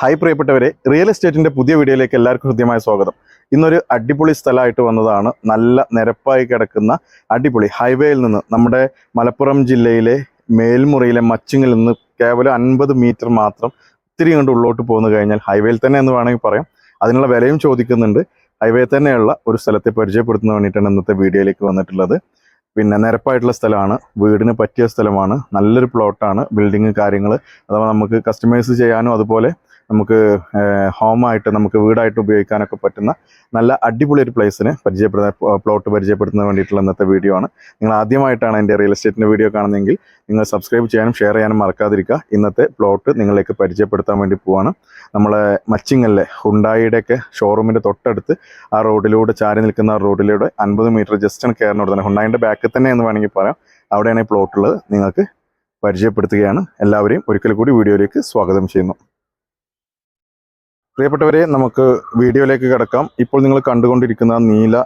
Hi പ്രിയപ്പെട്ടവരെ real എസ്റ്റേറ്റിന്റെ പുതിയ വീഡിയോയിലേക്ക് എല്ലാവർക്കും ഹൃദ്യമായ സ്വാഗതം. ഇന്നൊരു അടിപൊളി സ്ഥലമായിട്ട് വന്നതാണ്. നല്ല നിരപ്പായി കിടക്കുന്ന അടിപൊളി ഹൈവേയിൽ നിന്ന് നമ്മുടെ മലപ്പുറം ജില്ലയിലെ മേൽമുറിയിലെ മച്ചിങ്ങിൽ നിന്ന് കേവലം അൻപത് മീറ്റർ മാത്രം ഒത്തിരി കണ്ട് ഉള്ളോട്ട് പോന്നു കഴിഞ്ഞാൽ ഹൈവേയിൽ തന്നെ എന്ന് വേണമെങ്കിൽ പറയാം. അതിനുള്ള വിലയും ചോദിക്കുന്നുണ്ട്. ഹൈവേ തന്നെയുള്ള ഒരു സ്ഥലത്തെ പരിചയപ്പെടുത്തുന്ന വേണ്ടിയിട്ടാണ് ഇന്നത്തെ വീഡിയോയിലേക്ക് വന്നിട്ടുള്ളത്. പിന്നെ നിരപ്പായിട്ടുള്ള സ്ഥലമാണ്. വീടിന് പറ്റിയ സ്ഥലമാണ്. നല്ലൊരു പ്ലോട്ടാണ് ബിൽഡിങ് കാര്യങ്ങൾ അഥവാ നമുക്ക് കസ്റ്റമൈസ് ചെയ്യാനും അതുപോലെ നമുക്ക് ഹോമായിട്ട് നമുക്ക് വീടായിട്ട് ഉപയോഗിക്കാനൊക്കെ പറ്റുന്ന നല്ല അടിപൊളി ഒരു പ്ലേസിന് പരിചയപ്പെടുന്ന പ്ലോട്ട് പരിചയപ്പെടുത്തുന്ന വേണ്ടിയിട്ടുള്ള ഇന്നത്തെ വീഡിയോ ആണ്. നിങ്ങൾ ആദ്യമായിട്ടാണ് എന്റെ റിയൽ എസ്റ്റേറ്റിന്റെ വീഡിയോ കാണുന്നതെങ്കിൽ നിങ്ങൾ സബ്സ്ക്രൈബ് ചെയ്യാനും ഷെയർ ചെയ്യാനും മറക്കാതിരിക്കുക. ഇന്നത്തെ പ്ലോട്ട് നിങ്ങളിലേക്ക് പരിചയപ്പെടുത്താൻ വേണ്ടി പോവാണ്. നമ്മളെ മച്ചിങ്ങലിലെ ഹുണ്ടായിയുടെയൊക്കെ ഷോറൂമിന്റെ തൊട്ടടുത്ത് ആ റോഡിലൂടെ ചാരി നിൽക്കുന്ന റോഡിലൂടെ അൻപത് മീറ്റർ ജസ്റ്റ് കയറിനോട് തന്നെ ഹുണ്ടായിന്റെ ബാക്കിൽ തന്നെ എന്ന് വേണമെങ്കിൽ പറയാം. അവിടെയാണ് ഈ പ്ലോട്ടുള്ളത് നിങ്ങൾക്ക് പരിചയപ്പെടുത്തുകയാണ്. എല്ലാവരെയും ഒരിക്കൽ കൂടി വീഡിയോയിലേക്ക് സ്വാഗതം ചെയ്യുന്നു. പ്രിയപ്പെട്ടവരെ നമുക്ക് വീഡിയോയിലേക്ക് കിടക്കാം. ഇപ്പോൾ നിങ്ങൾ കണ്ടുകൊണ്ടിരിക്കുന്ന നീല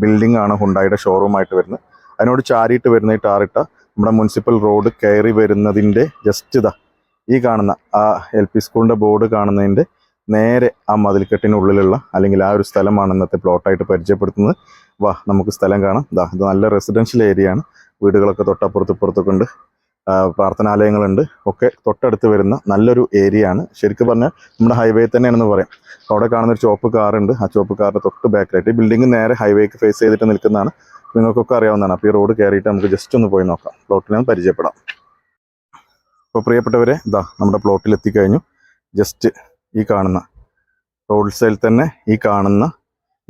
ബിൽഡിംഗ് ആണ് ഹുണ്ടായുടെ ഷോറൂമായിട്ട് വരുന്നത്. അതിനോട് ചാരിയിട്ട് വരുന്ന ഈ ടാറിട്ട നമ്മുടെ മുനിസിപ്പൽ റോഡ് കയറി വരുന്നതിന്റെ ജസ്റ്റ് ഇതാ ഈ കാണുന്ന ആ എൽ പി സ്കൂളിന്റെ ബോർഡ് കാണുന്നതിന്റെ നേരെ ആ മതിൽക്കെട്ടിനുള്ളിലുള്ള അല്ലെങ്കിൽ ആ ഒരു സ്ഥലമാണ് ഇന്നത്തെ പ്ലോട്ടായിട്ട് പരിചയപ്പെടുത്തുന്നത്. വാ നമുക്ക് സ്ഥലം കാണാം. ഇതാ ഇത് നല്ല റെസിഡൻഷ്യൽ ഏരിയയാണ് വീടുകളൊക്കെ തൊട്ടപ്പുറത്ത് ഇപ്പുറത്തൊക്കെ ഉണ്ട്. പ്രാർത്ഥനാലയങ്ങളുണ്ട്. ഒക്കെ തൊട്ടടുത്ത് വരുന്ന നല്ലൊരു ഏരിയ ആണ് ശരിക്കും പറഞ്ഞാൽ നമ്മുടെ ഹൈവേ തന്നെയാണെന്ന് പറയാം. അവിടെ കാണുന്ന ഒരു ചുവപ്പ് കാറുണ്ട് ആ ചുവപ്പ് കാറിന്റെ തൊട്ട് ബാക്കിലായിട്ട് ബിൽഡിംഗ് നേരെ ഹൈവേക്ക് ഫേസ് ചെയ്തിട്ട് നിൽക്കുന്നതാണ്. നിങ്ങൾക്കൊക്കെ അറിയാവുന്നതാണ്. അപ്പോൾ ഈ റോഡ് കയറിയിട്ട് നമുക്ക് ജസ്റ്റ് ഒന്ന് പോയി നോക്കാം. പ്ലോട്ടിനെ പരിചയപ്പെടാം. അപ്പോൾ പ്രിയപ്പെട്ടവരെ ഇതാ നമ്മുടെ പ്ലോട്ടിൽ എത്തിക്കഴിഞ്ഞു. ജസ്റ്റ് ഈ കാണുന്ന റോഡ് സൈഡിൽ തന്നെ ഈ കാണുന്ന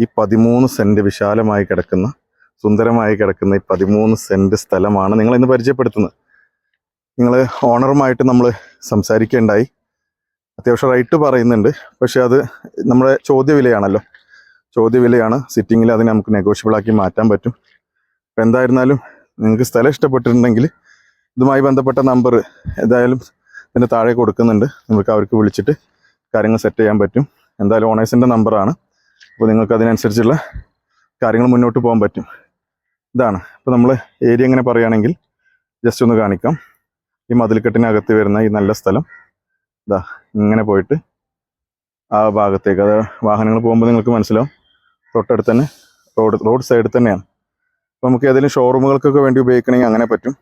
ഈ പതിമൂന്ന് സെന്റ് വിശാലമായി കിടക്കുന്ന സുന്ദരമായി കിടക്കുന്ന ഈ പതിമൂന്ന് സെന്റ് സ്ഥലമാണ് നിങ്ങളിന്ന് പരിചയപ്പെടുത്തുന്നത്. നിങ്ങൾ ഓണറുമായിട്ട് നമ്മൾ സംസാരിക്കേണ്ടായി. അത്യാവശ്യം റൈറ്റ് പറയുന്നുണ്ട്. പക്ഷേ അത് നമ്മുടെ ചോദ്യവിലയാണല്ലോ. ചോദ്യവിലയാണ് സിറ്റിങ്ങിൽ അതിനെ നമുക്ക് നെഗോഷ്യബിൾ ആക്കി മാറ്റാൻ പറ്റും. അപ്പം എന്തായിരുന്നാലും നിങ്ങൾക്ക് സ്ഥലം ഇഷ്ടപ്പെട്ടിട്ടുണ്ടെങ്കിൽ ഇതുമായി ബന്ധപ്പെട്ട നമ്പർ ഏതായാലും ഇതിന്റെ താഴെ കൊടുക്കുന്നുണ്ട്. നിങ്ങൾക്ക് അവർക്ക് വിളിച്ചിട്ട് കാര്യങ്ങൾ സെറ്റ് ചെയ്യാൻ പറ്റും. എന്തായാലും ഓണേഴ്സിന്റെ നമ്പറാണ്. അപ്പോൾ നിങ്ങൾക്ക് അതിനനുസരിച്ചുള്ള കാര്യങ്ങൾ മുന്നോട്ട് പോകാൻ പറ്റും. ഇതാണ്. അപ്പോൾ നമ്മൾ ഏരിയ എങ്ങനെ പറയുകയാണെങ്കിൽ ജസ്റ്റ് ഒന്ന് കാണിക്കാം. ഈ മതിൽക്കെട്ടിനകത്ത് വരുന്ന ഈ നല്ല സ്ഥലം. ഇതാ ഇങ്ങനെ പോയിട്ട് ആ ഭാഗത്തേക്ക്. അത് വാഹനങ്ങൾ പോകുമ്പോൾ നിങ്ങൾക്ക് മനസ്സിലാവും. തൊട്ടടുത്ത് തന്നെ റോഡ് റോഡ് സൈഡിൽ തന്നെയാണ്. അപ്പോൾ നമുക്ക് ഏതെങ്കിലും ഷോറൂമുകൾക്കൊക്കെ വേണ്ടി ഉപയോഗിക്കണമെങ്കിൽ അങ്ങനെ പറ്റും.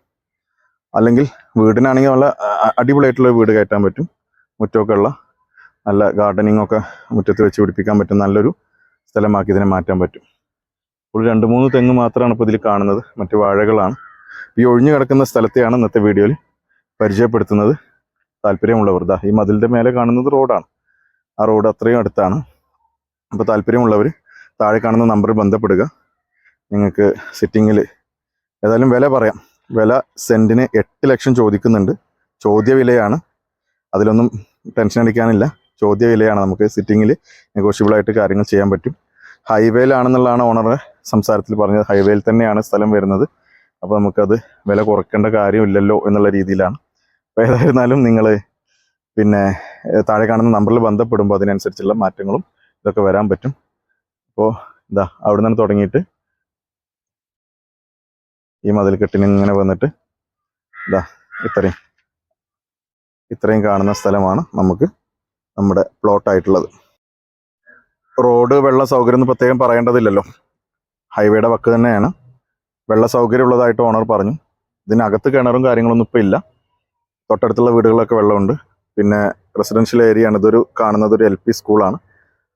അല്ലെങ്കിൽ വീടിനാണെങ്കിൽ നല്ല അടിപൊളിയായിട്ടുള്ള വീട് കയറ്റാൻ പറ്റും. മുറ്റമൊക്കെ ഉള്ള നല്ല ഗാർഡനിങ് ഒക്കെ മുറ്റത്ത് വെച്ച് പിടിപ്പിക്കാൻ പറ്റും. നല്ലൊരു സ്ഥലമാക്കി ഇതിനെ മാറ്റാൻ പറ്റും. ഒരു രണ്ട് മൂന്ന് തെങ്ങ് മാത്രമാണ് ഇപ്പോൾ ഇതിൽ കാണുന്നത്. മറ്റു വാഴകളാണ്. ഈ ഒഴിഞ്ഞു കിടക്കുന്ന സ്ഥലത്തെയാണ് ഇന്നത്തെ വീഡിയോയിൽ പരിചയപ്പെടുത്തുന്നത് താല്പര്യമുള്ളവർ. ദാ ഈ മതിലിന്റെ മേലെ കാണുന്നത് റോഡാണ്. ആ റോഡ് അത്രയും അടുത്താണ്. അപ്പോൾ താല്പര്യമുള്ളവർ താഴെ കാണുന്ന നമ്പറിൽ ബന്ധപ്പെടുക. നിങ്ങൾക്ക് സിറ്റിങ്ങിൽ ഏതായാലും വില പറയാം. വില സെന്റിന് എട്ട് ലക്ഷം ചോദിക്കുന്നുണ്ട്. ചോദ്യ വിലയാണ് അതിലൊന്നും ടെൻഷൻ അടിക്കാനില്ല. ചോദ്യ വിലയാണ് നമുക്ക് സിറ്റിങ്ങിൽ നെഗോഷ്യബിളായിട്ട് കാര്യങ്ങൾ ചെയ്യാൻ പറ്റും. ഹൈവേയിലാണെന്നുള്ളതാണ് ഓണർ സംസാരത്തിൽ പറഞ്ഞത്. ഹൈവേയിൽ തന്നെയാണ് സ്ഥലം വരുന്നത്. അപ്പോൾ നമുക്കത് വില കുറയ്ക്കേണ്ട കാര്യമില്ലല്ലോ എന്നുള്ള രീതിയിലാണ്. അപ്പോൾ ഏതായിരുന്നാലും നിങ്ങൾ പിന്നെ താഴെ കാണുന്ന നമ്പറിൽ ബന്ധപ്പെടുമ്പോൾ അതിനനുസരിച്ചുള്ള മാറ്റങ്ങളും ഇതൊക്കെ വരാൻ പറ്റും. അപ്പോൾ ഇതാ അവിടെ നിന്ന് തുടങ്ങിയിട്ട്. ഈ മതിൽക്കെട്ടിന് ഇങ്ങനെ വന്നിട്ട് ഇതാ ഇത്രയും. ഇത്രയും കാണുന്ന സ്ഥലമാണ് നമുക്ക് നമ്മുടെ പ്ലോട്ടായിട്ടുള്ളത്. റോഡ് വെള്ള സൗകര്യം ഒന്നും പ്രത്യേകം പറയേണ്ടതില്ലല്ലോ. ഹൈവേയുടെ വക്ക് തന്നെയാണ്. വെള്ള സൗകര്യം ഉള്ളതായിട്ട് ഓണർ പറഞ്ഞു. ഇതിനകത്ത് കിണറും കാര്യങ്ങളൊന്നും ഇപ്പോൾ ഇല്ല. തൊട്ടടുത്തുള്ള വീടുകളിലൊക്കെ വെള്ളമുണ്ട്. പിന്നെ റെസിഡൻഷ്യൽ ഏരിയ ആണ്. ഇതൊരു കാണുന്നത് ഒരു എൽ പി സ്കൂളാണ്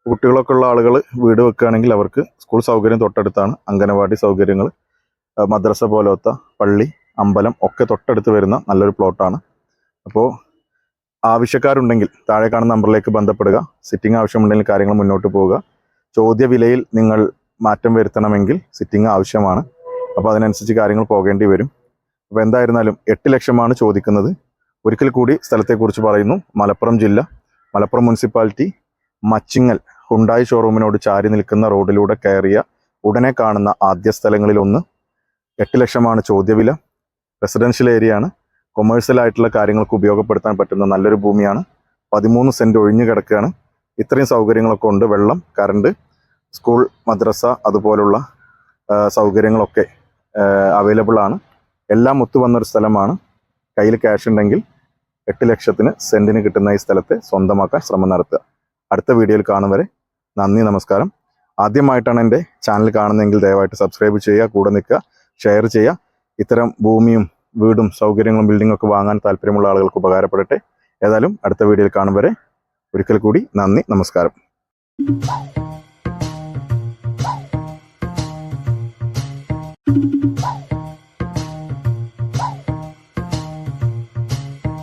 കുട്ടികളൊക്കെ ഉള്ള ആളുകൾ വീട് വെക്കുകയാണെങ്കിൽ അവർക്ക് സ്കൂൾ സൗകര്യം തൊട്ടടുത്താണ്. അംഗനവാടി സൗകര്യങ്ങൾ മദ്രസ പോലത്തെ പള്ളി അമ്പലം ഒക്കെ തൊട്ടടുത്ത് വരുന്ന നല്ലൊരു പ്ലോട്ടാണ് അപ്പോൾ ആവശ്യക്കാരുണ്ടെങ്കിൽ താഴെ കാണുന്ന നമ്പറിലേക്ക് ബന്ധപ്പെടുക. സിറ്റിംഗ് ആവശ്യമുണ്ടെങ്കിൽ കാര്യങ്ങൾ മുന്നോട്ട് പോവുക. ചോദ്യ വിലയിൽ നിങ്ങൾ മാറ്റം വരുത്തണമെങ്കിൽ സിറ്റിംഗ് ആവശ്യമാണ്. അപ്പോൾ അതിനനുസരിച്ച് കാര്യങ്ങൾ പോകേണ്ടി വരും. അപ്പോൾ എന്തായിരുന്നാലും എട്ട് ലക്ഷമാണ് ചോദിക്കുന്നത്. ഒരിക്കൽ കൂടി സ്ഥലത്തെക്കുറിച്ച് പറയുന്നു. മലപ്പുറം ജില്ല മലപ്പുറം മുനിസിപ്പാലിറ്റി മച്ചിങ്ങൽ ഹുണ്ടായി ഷോറൂമിനോട് ചാരി നിൽക്കുന്ന റോഡിലൂടെ കയറിയ ഉടനെ കാണുന്ന ആദ്യ സ്ഥലങ്ങളിലൊന്ന് എട്ട് ലക്ഷമാണ് ചോദ്യവില. റെസിഡൻഷ്യൽ ഏരിയ ആണ് കൊമേഴ്സ്യൽ ആയിട്ടുള്ള കാര്യങ്ങൾക്ക് ഉപയോഗപ്പെടുത്താൻ പറ്റുന്ന നല്ലൊരു ഭൂമിയാണ്. പതിമൂന്ന് സെന്റ് ഒഴിഞ്ഞു കിടക്കുകയാണ്. ഇത്രയും സൗകര്യങ്ങളൊക്കെ ഉണ്ട്. വെള്ളം കറണ്ട് സ്കൂൾ മദ്രസ അതുപോലുള്ള സൗകര്യങ്ങളൊക്കെ അവൈലബിൾ ആണ്. എല്ലാം ഒത്തു വന്നൊരു സ്ഥലമാണ്. കയ്യിൽ ക്യാഷ് ഉണ്ടെങ്കിൽ എട്ട് ലക്ഷത്തിന് സെന്റിന് കിട്ടുന്ന ഈ സ്ഥലത്തെ സ്വന്തമാക്കാൻ ശ്രമം നടത്തുക. അടുത്ത വീഡിയോയിൽ കാണും വരെ നന്ദി നമസ്കാരം. ആദ്യമായിട്ടാണ് എന്റെ ചാനൽ കാണുന്നതെങ്കിൽ ദയവായിട്ട് സബ്സ്ക്രൈബ് ചെയ്യുക കൂടെ നിൽക്കുക ഷെയർ ചെയ്യുക. ഇത്തരം ഭൂമിയും വീടും സൗകര്യങ്ങളും ബിൽഡിംഗും ഒക്കെ വാങ്ങാൻ താല്പര്യമുള്ള ആളുകൾക്ക് ഉപകാരപ്പെടട്ടെ. ഏതായാലും അടുത്ത വീഡിയോയിൽ കാണും വരെ. ഒരിക്കൽ കൂടി നന്ദി നമസ്കാരം.